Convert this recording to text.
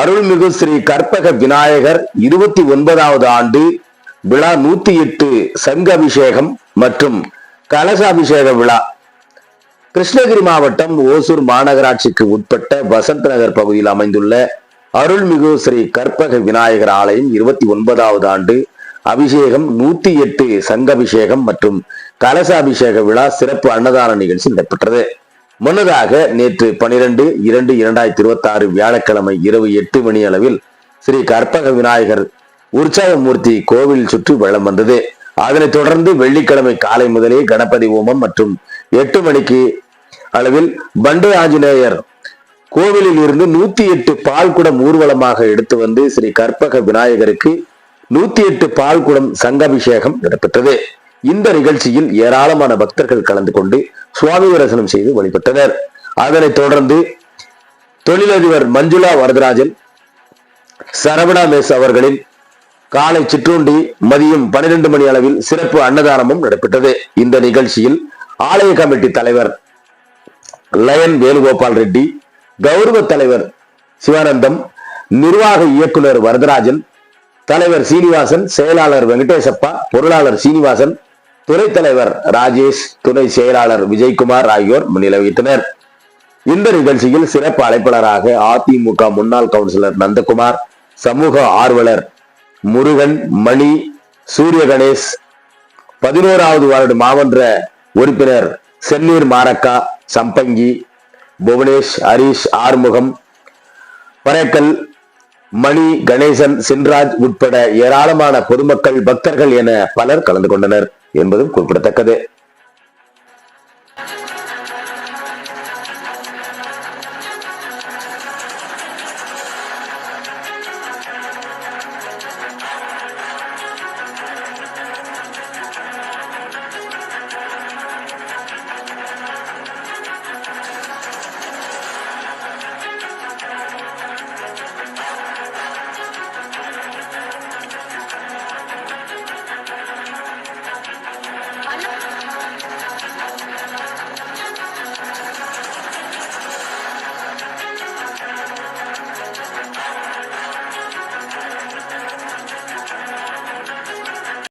அருள்மிகு ஸ்ரீ கற்பக விநாயகர் இருபத்தி ஒன்பதாவது ஆண்டு விழா நூத்தி எட்டு சங்க அபிஷேகம் மற்றும் கலசாபிஷேக விழா. கிருஷ்ணகிரி மாவட்டம் ஓசூர் மாநகராட்சிக்கு உட்பட்ட வசந்த் நகர் பகுதியில் அமைந்துள்ள அருள்மிகு ஸ்ரீ கற்பக விநாயகர் ஆலயம் இருபத்தி ஒன்பதாவது ஆண்டு அபிஷேகம் நூத்தி எட்டு சங்கபிஷேகம் மற்றும் கலசாபிஷேக விழா சிறப்பு அன்னதான நிகழ்ச்சி நடைபெற்றது. முன்னதாக நேற்று பனிரெண்டு இரண்டு இரண்டாயிரத்தி இருபத்தி ஆறு வியாழக்கிழமை இரவு எட்டு மணி அளவில் ஸ்ரீ கற்பக விநாயகர் உற்சவமூர்த்தி கோவில் சுற்றி வளம் வந்தது. அதனைத் தொடர்ந்து வெள்ளிக்கிழமை காலை முதலே கணபதி ஹோமம் மற்றும் எட்டு மணிக்கு அளவில் பண்டை ஆஞ்சநேயர் கோவிலில் இருந்து நூத்தி எட்டு பால் குடம் ஊர்வலமாக எடுத்து வந்து ஸ்ரீ கற்பக விநாயகருக்கு நூத்தி எட்டு பால்குடம் சங்காபிஷேகம் நடைபெற்றது. இந்த நிகழ்ச்சியில் ஏராளமான பக்தர்கள் கலந்து கொண்டு சுவாமி தரிசனம் செய்து வழிபட்டனர். அதனைத் தொடர்ந்து தொழிலதிபர் மஞ்சுளா வரதராஜன் சரவணா மேஸ் அவர்களின் காலை சிற்றுண்டி மதியம் பனிரெண்டு மணி அளவில் சிறப்பு அன்னதானமும் நடைபெற்றது. இந்த நிகழ்ச்சியில் ஆலய கமிட்டி தலைவர் லயன் வேணுகோபால் ரெட்டி கௌரவ தலைவர் சிவானந்தம் நிர்வாக இயக்குனர் வரதராஜன் தலைவர் சீனிவாசன் செயலாளர் வெங்கடேசப்பா பொருளாளர் சீனிவாசன் துறை தலைவர் ராஜேஷ் துணை செயலாளர் விஜயகுமார் ஆகியோர் முன்னிலை வகித்தனர் இந்த நிகழ்ச்சியில் சிறப்பு அழைப்பாளராக அதிமுக முன்னாள் கவுன்சிலர் நந்தகுமார் சமூக ஆர்வலர் முருகன் மணி சூரிய கணேஷ் பதினோராவது வார்டு மாமன்ற உறுப்பினர் சென்னீர் மாரக்கா சம்பங்கி புவனேஷ் ஹரிஷ் ஆறுமுகம் பரேக்கல் மணி கணேசன் சின்ராஜ் உட்பட ஏராளமான பொதுமக்கள் பக்தர்கள் என பலர் கலந்து கொண்டனர் என்பதும் குறிப்பிடத்தக்கது.